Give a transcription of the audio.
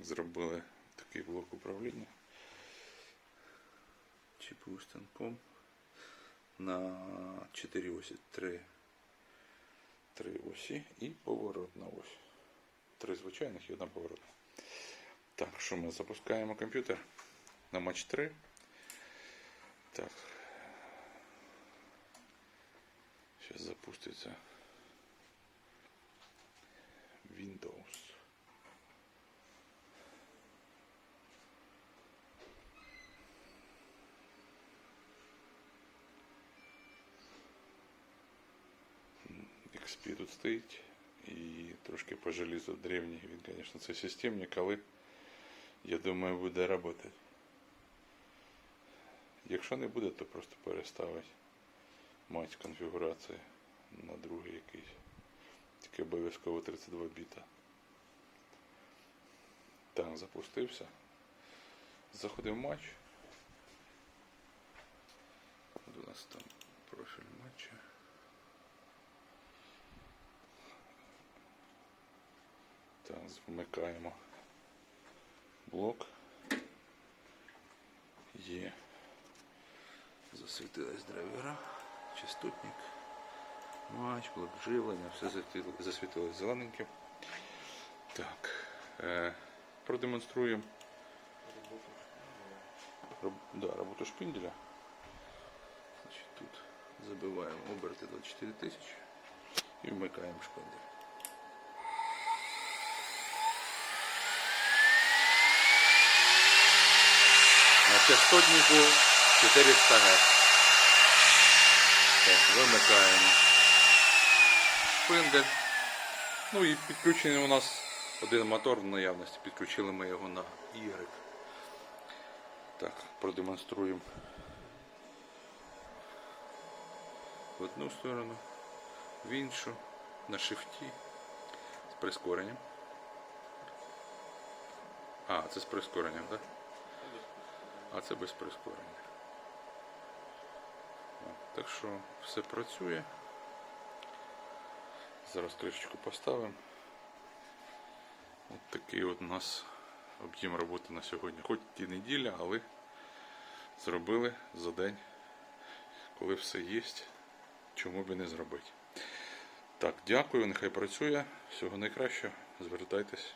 Зробили такий блок управління. ЧПУ станком на 4 осі, 3, 3 осі і поворотна ось. Три звичайних і одна поворотна. Так, що ми запускаємо комп'ютер на матч 3. Так. Зараз запуститься Windows. XP тут стоїть і трошки по желізу древній. Він, звісно, це системник, але я думаю, буде працювати. Якщо не буде, то просто переставить мать конфігурації на другий якийсь. Тільки обов'язково 32 біта. Так, запустився. Заходив матч. От у нас там профіль матча. Так, вмикаємо блок. Є. Засвітилась драйвера, частотник, матч, блок живлення, все засвітилось зелененьким. Так. Е, продемонструємо роб, да, роботу шпинделя. Значить, тут забиваємо оберти 24 тисячі і вмикаємо шпиндель. На частотнику 400 Гц. Так, вимикаємо. Шпиндель. Ну і підключений у нас один мотор в наявності. Підключили ми його на Y. Так, продемонструємо в одну сторону, в іншу, на шифті з прискоренням. А, це з прискоренням, так? А це без прискорення. Так що все працює. Зараз кришечку поставимо. От такий от у нас об'єм роботи на сьогодні. Хоч і неділя, але зробили за день, коли все є, чому б і не зробити. Так, дякую, нехай працює. Всього найкращого. Звертайтесь.